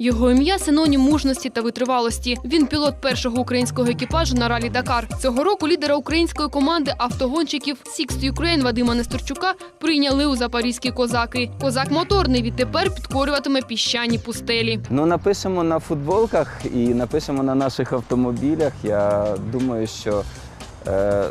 Його ім'я синонім мужності та витривалості. Він пілот першого українського екіпажу на ралі Дакар. Цього року лідера української команди автогонщиків Sixth Ukraine Вадима Несторчука прийняли у запорізькі козаки. Козак моторний відтепер підкорюватиме піщані пустелі. Ну, напишемо на футболках і напишемо на наших автомобілях. Я думаю, що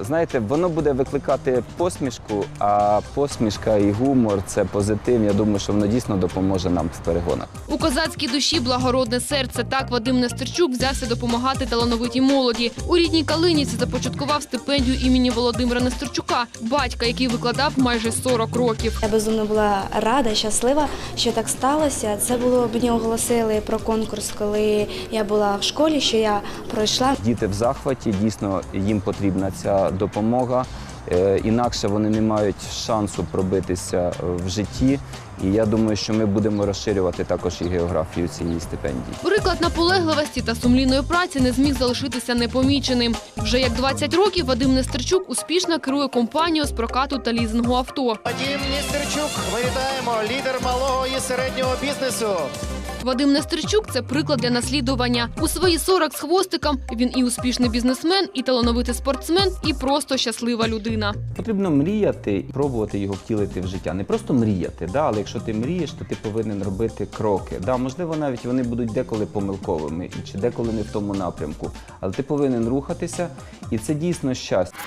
знаєте, воно буде викликати посмішку, а посмішка і гумор це позитив. Я думаю, що воно дійсно допоможе нам в перегонах. У козацькій душі благородне серце. Так Вадим Нестерчук взявся допомагати талановитій молоді. У рідній Калиніці започаткував стипендію імені Володимира Нестерчука, батька, який викладав майже 40 років. Я безумно була рада, щаслива, що так сталося. Це було мені оголосили про конкурс, коли я була в школі, що я пройшла. Діти в захваті, дійсно їм потрібна ця допомога. Е, Інакше вони не мають шансу пробитися е, в житті. І я думаю, що ми будемо розширювати також і географію цієї стипендії. Приклад наполегливості та сумлінної праці не зміг залишитися непоміченим. Вже як 20 років Вадим Нестерчук успішно керує компанією з прокату та лізингу авто. Вадим Ністерчук, ми вітаємо лідер малого і середнього бізнесу. Вадим Нестерчук це приклад для наслідування. У свої 40 з хвостиком він і успішний бізнесмен, і талановитий спортсмен, і просто щаслива людина. Потрібно мріяти, і пробувати його втілити в життя. Не просто мріяти, да, але якщо ти мрієш, то ти повинен робити кроки. Да, можливо, навіть вони будуть деколи помилковими чи деколи не в тому напрямку. Але ти повинен рухатися, і це дійсно щастя.